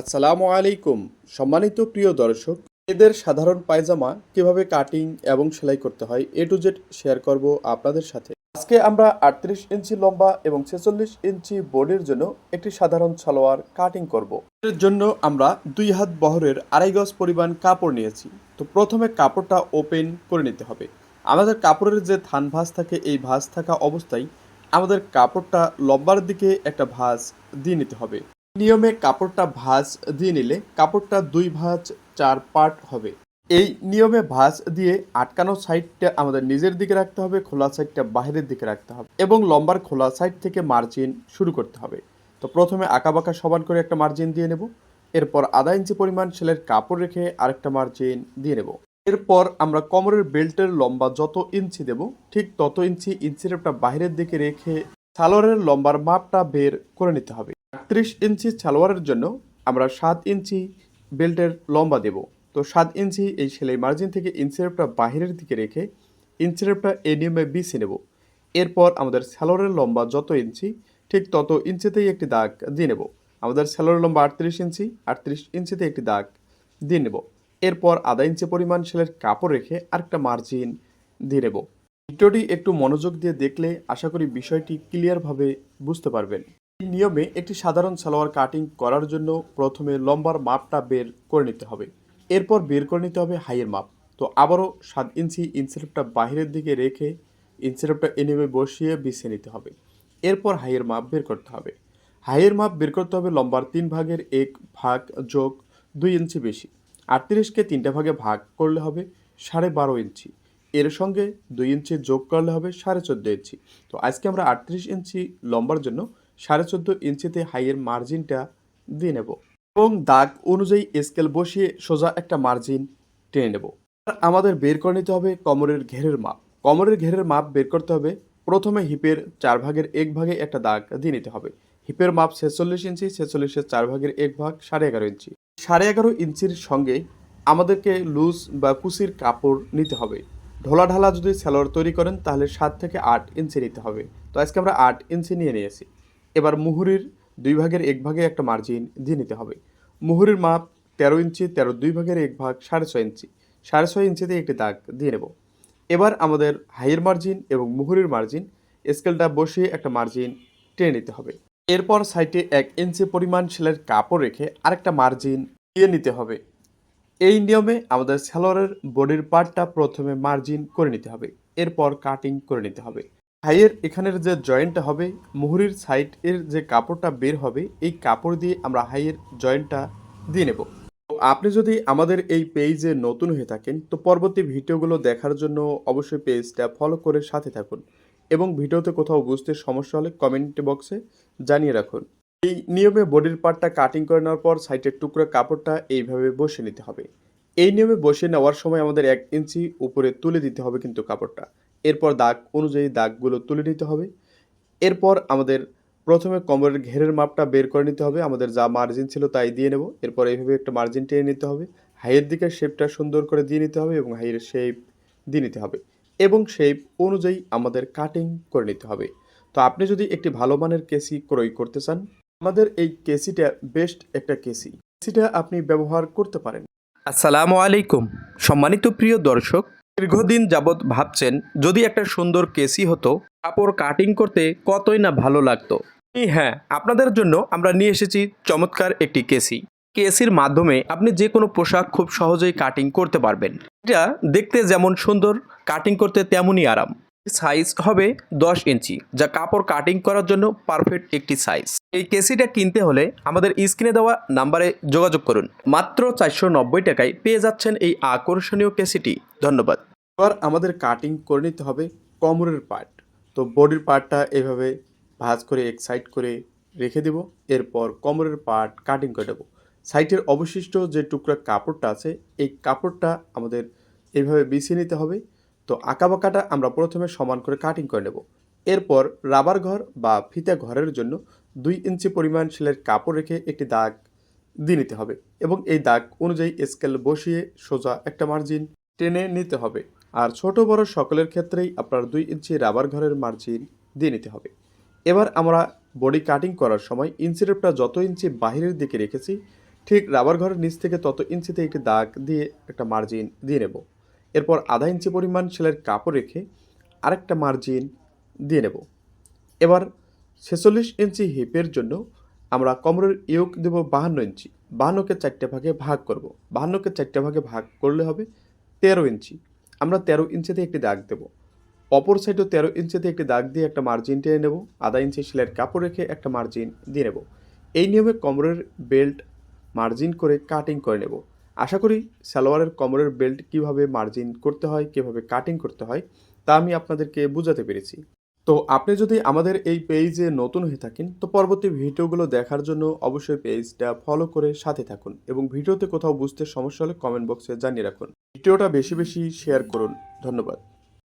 আসসালামু আলাইকুম। সম্মানিত প্রিয় দর্শক এদের সাধারণ পায়জামা কীভাবে কাটিং এবং সেলাই করতে হয় এ টু জেড শেয়ার করব আপনাদের সাথে। আজকে আমরা আটত্রিশ ইঞ্চি লম্বা এবং ছেচল্লিশ ইঞ্চি বডির জন্য একটি সাধারণ সালোয়ার কাটিং করব। এর জন্য আমরা দুই হাত বহরের আড়াই গজ পরিমাণ কাপড় নিয়েছি। তো প্রথমে কাপড়টা ওপেন করে নিতে হবে। আমাদের কাপড়ের যে থান ভাঁজ থাকে, এই ভাঁজ থাকা অবস্থায় আমাদের কাপড়টা লম্বার দিকে একটা ভাঁজ দিয়ে নিতে হবে। নিয়মে কাপড়টা ভাঁজ দিয়ে নিলে কাপড়টা দুই ভাঁজ চার পার্ট হবে। এই নিয়মে ভাঁজ দিয়ে আটকানো সাইডটা আমাদের নিজের দিকে রাখতে হবে, খোলা সাইডটা বাইরের দিকে রাখতে হবে এবং লম্বার খোলা সাইড থেকে মার্জিন শুরু করতে হবে। তো প্রথমে আঁকাবাঁকা সমান করে একটা মার্জিন দিয়ে নেব, এরপর আধা ইঞ্চি পরিমাণ সেলের কাপড় রেখে আরেকটা মার্জিন দিয়ে নেব। এরপর আমরা কোমরের বেল্টের লম্বা যত ইঞ্চি দেব, ঠিক তত ইঞ্চি ইঞ্চি ইঞ্চিরেপটা বাইরের দিকে রেখে সালোয়ারের লম্বার মাপটা বের করে নিতে হবে। আটত্রিশ ইঞ্চি সালোয়ারের জন্য আমরা সাত ইঞ্চি বেল্টের লম্বা দেব। তো সাত ইঞ্চি এই সেলাই মার্জিন থেকে ইঞ্চিরেপটা বাইরের দিকে রেখে ইঞ্চিরেপটা এ নিয়মে বিছে নেব। এরপর আমাদের স্যালোয়ারের লম্বা যত ইঞ্চি, ঠিক তত ইঞ্চিতেই একটি দাগ দিয়ে নেব। আমাদের স্যালোয়ারের লম্বা আটত্রিশ ইঞ্চি, আটত্রিশ ইঞ্চিতে একটি দাগ দিয়ে নেব। এরপর আধা ইঞ্চি পরিমাণ সেলের কাপড় রেখে আরেকটা মার্জিন দিয়ে নেব। ভিডিওটি একটু মনোযোগ দিয়ে দেখলে আশা করি বিষয়টি ক্লিয়ারভাবে বুঝতে পারবেন। এই নিয়মে একটি সাধারণ সালোয়ার কাটিং করার জন্য প্রথমে লম্বার মাপটা বের করে নিতে হবে। এরপর বের করে নিতে হবে হাইয়ের মাপ। তো আবারও সাত ইঞ্চি ইনসেলেপটা বাহিরের দিকে রেখে ইনসেলেপটা এনিমে বসিয়ে বিছিয়ে নিতে হবে। এরপর হাইয়ের মাপ বের করতে হবে। হাইয়ের মাপ বের করতে হবে লম্বার তিন ভাগের এক ভাগ যোগ দুই ইঞ্চি বেশি। আটত্রিশকে তিনটা ভাগে ভাগ করলে হবে সাড়ে বারো ইঞ্চি। এর সঙ্গে দুই ইঞ্চি যোগ করলে হবে সাড়ে চোদ্দ ইঞ্চি। তো আজকে আমরা আটত্রিশ ইঞ্চি লম্বার জন্য সাড়ে চোদ্দ ইঞ্চিতে হাইয়ের মার্জিনটা দিয়ে নেব এবং দাগ অনুযায়ী স্কেল বসিয়ে সোজা একটা মার্জিন টেনে নেব। আমাদের বের করে নিতে হবে কোমরের ঘেরের মাপ। কোমরের ঘেরের মাপ বের করতে হবে। প্রথমে হিপের চার ভাগের এক ভাগে একটা দাগ দিয়ে নিতে হবে। হিপের মাপ ছেচল্লিশ ইঞ্চি, ছেচল্লিশের চার ভাগের এক ভাগ সাড়ে এগারো ইঞ্চি। সাড়ে এগারো ইঞ্চির সঙ্গে আমাদেরকে লুজ বা কুচির কাপড় নিতে হবে। ঢোলা ঢালা যদি স্যালোয়ার তৈরি করেন তাহলে সাত থেকে আট ইঞ্চি নিতে হবে। তো আজকে আমরা আট ইঞ্চি নিয়ে নিয়েছি। এবার মুহুরির দুই ভাগের এক ভাগে একটা মার্জিন দিয়ে নিতে হবে। মুহুরির মাপ তেরো ইঞ্চি, তেরো দুই ভাগের এক ভাগ সাড়ে ছয় ইঞ্চি। সাড়ে ছয় ইঞ্চিতে একটি দাগ দিয়ে নেব। এবার আমাদের হাইয়ের মার্জিন এবং মুহুরির মার্জিন স্কেলটা বসিয়ে একটা মার্জিন টেনে নিতে হবে। এরপর সাইটে এক ইঞ্চি পরিমাণ সেলের কাপড় রেখে আরেকটা মার্জিন দিয়ে নিতে হবে। এই নিয়মে আমাদের স্যালোয়ারের বডির পার্টটা প্রথমে মার্জিন করে নিতে হবে। এরপর কাটিং করে নিতে হবে। হাইয়ের এখানের যে জয়েন্টটা হবে, মুহুরির সাইড এর যে কাপড়টা বের হবে, এই কাপড় দিয়ে আমরা হাইয়ের জয়েন্টটা দিয়ে নেব। আপনি যদি আমাদের এই পেজে নতুন হয়ে থাকেন, তো পরবর্তী ভিডিওগুলো দেখার জন্য অবশ্যই পেজটা ফলো করে সাথে থাকুন এবং ভিডিওতে কোথাও বুঝতে সমস্যা হলে কমেন্ট বক্সে জানিয়ে রাখুন। এই নিয়মে বডির পার্টটা কাটিং করে নেওয়ার পর সাইডের টুকরো কাপড়টা এইভাবে বসে নিতে হবে। এই নিয়মে বসে নেওয়ার সময় আমাদের এক ইঞ্চি উপরে তুলে দিতে হবে কিন্তু কাপড়টা। এরপর দাগ অনুযায়ী দাগগুলো তুলে নিতে হবে। এরপর আমাদের প্রথমে কোমরের ঘেরের মাপটা বের করে নিতে হবে। আমাদের যা মার্জিন ছিল তাই দিয়ে নেব। এরপর এইভাবে একটা মার্জিন টেনে নিতে হবে। হাইয়ের দিকের শেপটা সুন্দর করে দিয়ে নিতে হবে এবং হাইয়ের শেপ দিয়ে নিতে হবে এবং শেপ অনুযায়ী আমাদের কাটিং করে নিতে হবে। তো আপনি যদি একটি ভালো মানের কেসি ক্রয় করতে চান, আমাদের এই কেসিটা বেস্ট একটা কেসি কেসিটা আপনি ব্যবহার করতে পারেন। আসসালামু আলাইকুম। সম্মানিত প্রিয় দর্শক দীর্ঘদিন যাবৎ ভাবছেন, যদি একটা সুন্দর কেসি হতো, কাপড় কাটিং করতে কতই না ভালো লাগতো। হ্যাঁ আপনাদের জন্য আমরা নিয়ে এসেছি চমৎকার একটি কেসি। কেসির মাধ্যমে আপনি যে কোনো পোশাক খুব সহজেই কাটিং করতে পারবেন। এটা দেখতে যেমন সুন্দর, কাটিং করতে তেমনই আরাম। সাইজ হবে দশ ইঞ্চি, যা কাপড় কাটিং করার জন্য পারফেক্ট একটি সাইজ এই কেসিটা কিনতে হলে আমাদের স্ক্রিনে দেওয়া নাম্বারে যোগাযোগ করুন। মাত্র চারশো নব্বই টাকায় পেয়ে যাচ্ছেন এই আকর্ষণীয় কেসিটি। ধন্যবাদ। এবার আমাদের কাটিং করে নিতে হবে কোমরের পার্ট তো বডির পার্টটা এভাবে ভাঁজ করে এক সাইড করে রেখে দেব, এরপর কোমরের পার্ট কাটিং করে দেবো। সাইটের অবশিষ্ট যে টুকরা কাপড়টা আছে, এই কাপড়টা আমাদের এইভাবে বিছিয়ে নিতে হবে। তো আঁকা বাঁকাটা আমরা প্রথমে সমান করে কাটিং করে নেব। এরপর রাবার ঘর বা ফিতা ঘরের জন্য দুই ইঞ্চি পরিমাণ সেলের কাপড় রেখে একটি দাগ দিয়ে নিতে হবে এবং এই দাগ অনুযায়ী স্কেল বসিয়ে সোজা একটা মার্জিন টেনে নিতে হবে। আর ছোট বড় সকলের ক্ষেত্রেই আপনার দুই ইঞ্চি রাবার ঘরের মার্জিন দিয়ে নিতে হবে। এবার আমরা বডি কাটিং করার সময় ইঞ্চিরেপটা যত ইঞ্চি বাহিরের দিকে রেখেছি, ঠিক রাবার ঘরের নিচ থেকে তত ইঞ্চিতে একটি দাগ দিয়ে একটা মার্জিন দিয়ে নেব। এরপর আধা ইঞ্চি পরিমাণ সেলাইয়ের কাপড় রেখে আরেকটা মার্জিন দিয়ে নেব। এবার ছেচল্লিশ ইঞ্চি হিপের জন্য আমরা কোমরের ইয়োক দেব বাহান্ন ইঞ্চি। বাহান্নকে চারটে ভাগে ভাগ করব। বাহান্নকে চারটে ভাগে ভাগ করলে হবে তেরো ইঞ্চি। আমরা তেরো ইঞ্চিতে একটি দাগ দেব। অপর সাইডেও তেরো ইঞ্চিতে একটি দাগ দিয়ে একটা মার্জিন টেনে নেব। আধা ইঞ্চি সেলাইয়ের কাপড় রেখে একটা মার্জিন দিয়ে নেব। এই নিয়মে কোমরের বেল্ট মার্জিন করে কাটিং করে নেব। আশা করি সালোয়ারের কোমরের বেল্ট কীভাবে মার্জিন করতে হয়, কীভাবে কাটিং করতে হয়, তা আমি আপনাদেরকে বোঝাতে পেরেছি। তো আপনি যদি আমাদের এই পেজে নতুন হয়ে থাকেন, তো পরবর্তী ভিডিওগুলো দেখার জন্য অবশ্যই পেজটা ফলো করে সাথে থাকুন এবং ভিডিওতে কোথাও বুঝতে সমস্যা হলে কমেন্ট বক্সে জানিয়ে রাখুন। ভিডিওটা বেশি বেশি শেয়ার করুন। ধন্যবাদ।